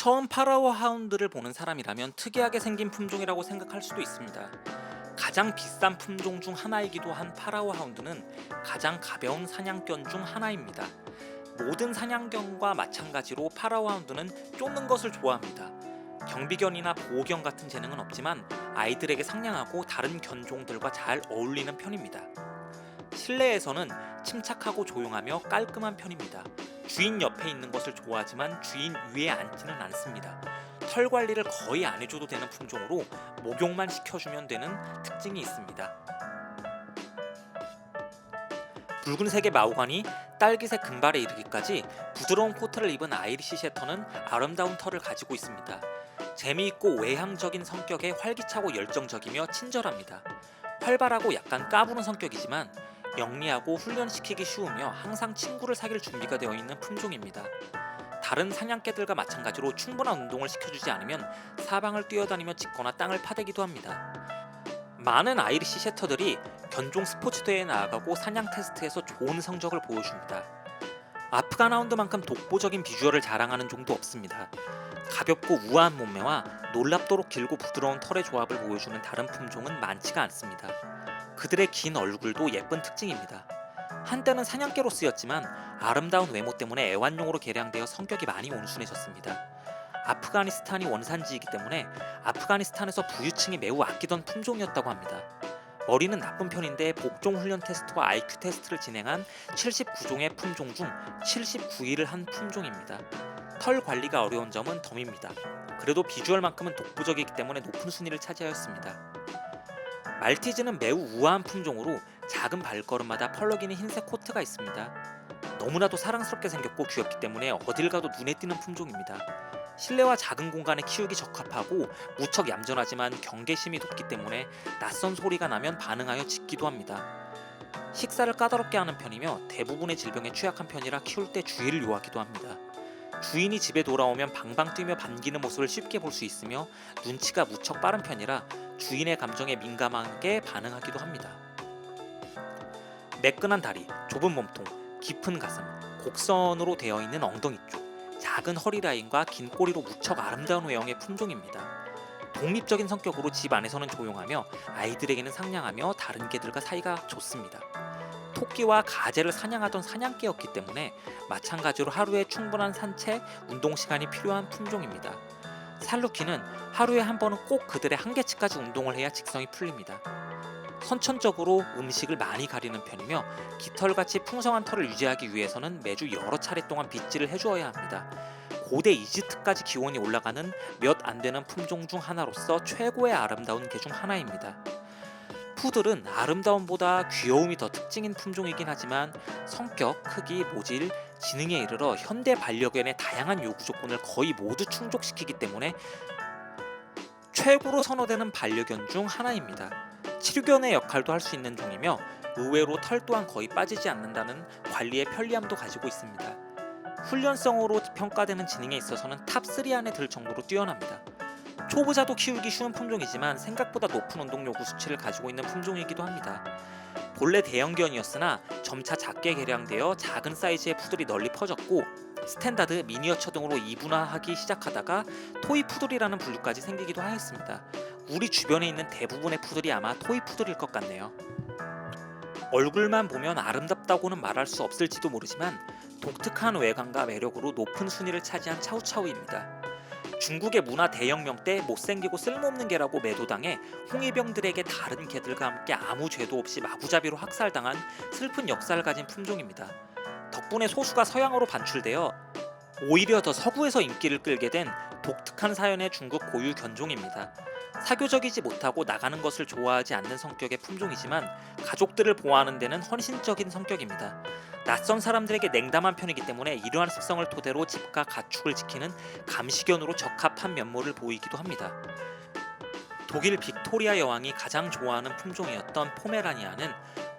처음 파라오 하운드를 보는 사람이라면 특이하게 생긴 품종이라고 생각할 수도 있습니다. 가장 비싼 품종 중 하나이기도 한 파라오 하운드는 가장 가벼운 사냥견 중 하나입니다. 모든 사냥견과 마찬가지로 파라오 하운드는 쫓는 것을 좋아합니다. 경비견이나 보호견 같은 재능은 없지만 아이들에게 상냥하고 다른 견종들과 잘 어울리는 편입니다. 실내에서는 침착하고 조용하며 깔끔한 편입니다. 주인 옆에 있는 것을 좋아하지만 주인 위에 앉지는 않습니다. 털 관리를 거의 안 해줘도 되는 품종으로 목욕만 시켜주면 되는 특징이 있습니다. 붉은색의 마호가니 딸기색 금발에 이르기까지 부드러운 코트를 입은 아이리시 셰터는 아름다운 털을 가지고 있습니다. 재미있고 외향적인 성격에 활기차고 열정적이며 친절합니다. 활발하고 약간 까부는 성격이지만 영리하고 훈련시키기 쉬우며 항상 친구를 사귈 준비가 되어 있는 품종입니다. 다른 사냥개들과 마찬가지로 충분한 운동을 시켜주지 않으면 사방을 뛰어다니며 짖거나 땅을 파대기도 합니다. 많은 아이리시 셰터들이 견종 스포츠 대회에 나아가고 사냥 테스트에서 좋은 성적을 보여줍니다. 아프간 하운드만큼 독보적인 비주얼을 자랑하는 종도 없습니다. 가볍고 우아한 몸매와 놀랍도록 길고 부드러운 털의 조합을 보여주는 다른 품종은 많지가 않습니다. 그들의 긴 얼굴도 예쁜 특징입니다. 한때는 사냥개로 쓰였지만 아름다운 외모 때문에 애완용으로 개량되어 성격이 많이 온순해졌습니다. 아프가니스탄이 원산지이기 때문에 아프가니스탄에서 부유층이 매우 아끼던 품종이었다고 합니다. 머리는 나쁜 편인데 복종 훈련 테스트와 IQ 테스트를 진행한 79종의 품종 중 79위를 한 품종입니다. 털 관리가 어려운 점은 덤입니다. 그래도 비주얼만큼은 독보적이기 때문에 높은 순위를 차지하였습니다. 말티즈는 매우 우아한 품종으로 작은 발걸음마다 펄럭이는 흰색 코트가 있습니다. 너무나도 사랑스럽게 생겼고 귀엽기 때문에 어딜 가도 눈에 띄는 품종입니다. 실내와 작은 공간에 키우기 적합하고 무척 얌전하지만 경계심이 높기 때문에 낯선 소리가 나면 반응하여 짖기도 합니다. 식사를 까다롭게 하는 편이며 대부분의 질병에 취약한 편이라 키울 때 주의를 요하기도 합니다. 주인이 집에 돌아오면 방방 뛰며 반기는 모습을 쉽게 볼 수 있으며 눈치가 무척 빠른 편이라 주인의 감정에 민감하게 반응하기도 합니다. 매끈한 다리, 좁은 몸통, 깊은 가슴, 곡선으로 되어 있는 엉덩이 쪽, 작은 허리 라인과 긴 꼬리로 무척 아름다운 외형의 품종입니다. 독립적인 성격으로 집 안에서는 조용하며 아이들에게는 상냥하며 다른 개들과 사이가 좋습니다. 토끼와 가재를 사냥하던 사냥개였기 때문에 마찬가지로 하루에 충분한 산책, 운동 시간이 필요한 품종입니다. 살루키는 하루에 한 번은 꼭 그들의 한계치까지 운동을 해야 직성이 풀립니다. 선천적으로 음식을 많이 가리는 편이며 깃털같이 풍성한 털을 유지하기 위해서는 매주 여러 차례 동안 빗질을 해주어야 합니다. 고대 이집트까지 기원이 올라가는 몇 안 되는 품종 중 하나로서 최고의 아름다운 개 중 하나입니다. 푸들은 아름다움보다 귀여움이 더 특징인 품종이긴 하지만 성격, 크기, 모질, 지능에 이르러 현대 반려견의 다양한 요구 조건을 거의 모두 충족시키기 때문에 최고로 선호되는 반려견 중 하나입니다. 치료견의 역할도 할 수 있는 종이며 의외로 털 또한 거의 빠지지 않는다는 관리의 편리함도 가지고 있습니다. 훈련성으로 평가되는 지능에 있어서는 탑 3 안에 들 정도로 뛰어납니다. 초보자도 키우기 쉬운 품종이지만 생각보다 높은 운동 요구 수치를 가지고 있는 품종이기도 합니다. 본래 대형견이었으나 점차 작게 개량되어 작은 사이즈의 푸들이 널리 퍼졌고 스탠다드, 미니어처 등으로 이분화하기 시작하다가 토이 푸들이라는 분류까지 생기기도 하였습니다. 우리 주변에 있는 대부분의 푸들이 아마 토이 푸들일 것 같네요. 얼굴만 보면 아름답다고는 말할 수 없을지도 모르지만 독특한 외관과 매력으로 높은 순위를 차지한 차우차우입니다. 중국의 문화 대혁명 때 못생기고 쓸모없는 개라고 매도당해 홍위병들에게 다른 개들과 함께 아무 죄도 없이 마구잡이로 학살당한 슬픈 역사를 가진 품종입니다. 덕분에 소수가 서양으로 반출되어 오히려 더 서구에서 인기를 끌게 된 독특한 사연의 중국 고유 견종입니다. 사교적이지 못하고 나가는 것을 좋아하지 않는 성격의 품종이지만 가족들을 보호하는 데는 헌신적인 성격입니다. 낯선 사람들에게 냉담한 편이기 때문에 이러한 습성을 토대로 집과 가축을 지키는 감시견으로 적합한 면모를 보이기도 합니다. 독일 빅토리아 여왕이 가장 좋아하는 품종이었던 포메라니아는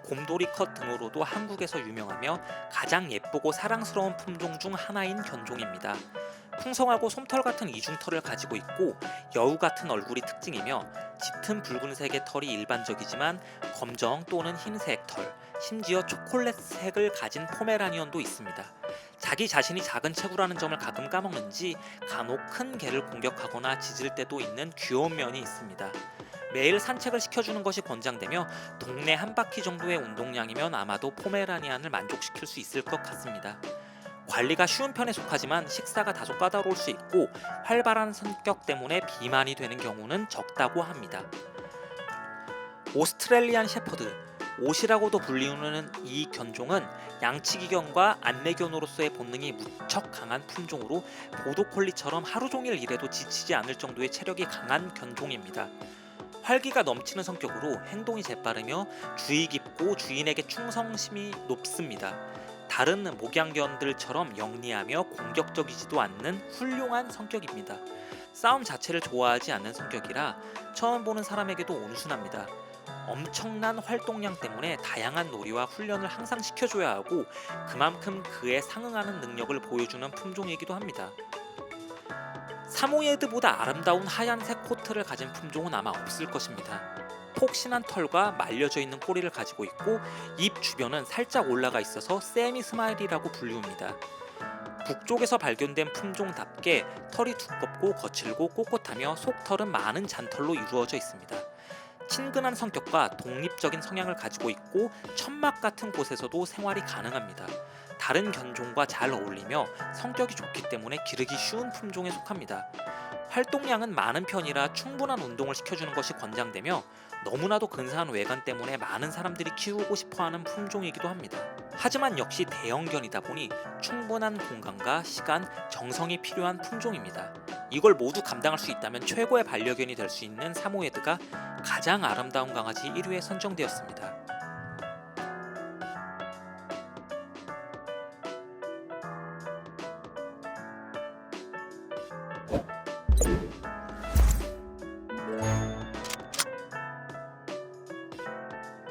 곰돌이 컷 등으로도 한국에서 유명하며 가장 예쁘고 사랑스러운 품종 중 하나인 견종입니다. 풍성하고 솜털 같은 이중털을 가지고 있고 여우 같은 얼굴이 특징이며 짙은 붉은색의 털이 일반적이지만 검정 또는 흰색 털, 심지어 초콜릿색을 가진 포메라니언도 있습니다. 자기 자신이 작은 체구라는 점을 가끔 까먹는지 간혹 큰 개를 공격하거나 짖을 때도 있는 귀여운 면이 있습니다. 매일 산책을 시켜주는 것이 권장되며 동네 한 바퀴 정도의 운동량이면 아마도 포메라니안을 만족시킬 수 있을 것 같습니다. 관리가 쉬운 편에 속하지만 식사가 다소 까다로울 수 있고 활발한 성격 때문에 비만이 되는 경우는 적다고 합니다. 오스트레일리안 셰퍼드 옷이라고도 불리우는 이 견종은 양치기견과 안내견으로서의 본능이 무척 강한 품종으로 보도콜리처럼 하루 종일 일해도 지치지 않을 정도의 체력이 강한 견종입니다. 활기가 넘치는 성격으로 행동이 재빠르며 주의 깊고 주인에게 충성심이 높습니다. 다른 목양견들처럼 영리하며 공격적이지도 않는 훌륭한 성격입니다. 싸움 자체를 좋아하지 않는 성격이라 처음 보는 사람에게도 온순합니다. 엄청난 활동량 때문에 다양한 놀이와 훈련을 항상 시켜줘야 하고 그만큼 그에 상응하는 능력을 보여주는 품종이기도 합니다. 사모예드보다 아름다운 하얀색 코트를 가진 품종은 아마 없을 것입니다. 폭신한 털과 말려져 있는 꼬리를 가지고 있고 입 주변은 살짝 올라가 있어서 세미 스마일이라고 불리웁니다. 북쪽에서 발견된 품종답게 털이 두껍고 거칠고 꼿꼿하며 속털은 많은 잔털로 이루어져 있습니다. 친근한 성격과 독립적인 성향을 가지고 있고 천막 같은 곳에서도 생활이 가능합니다. 다른 견종과 잘 어울리며 성격이 좋기 때문에 기르기 쉬운 품종에 속합니다. 활동량은 많은 편이라 충분한 운동을 시켜주는 것이 권장되며 너무나도 근사한 외관 때문에 많은 사람들이 키우고 싶어하는 품종이기도 합니다. 하지만 역시 대형견이다 보니 충분한 공간과 시간, 정성이 필요한 품종입니다. 이걸 모두 감당할 수 있다면 최고의 반려견이 될 수 있는 사모예드가 가장 아름다운 강아지 1위에 선정되었습니다.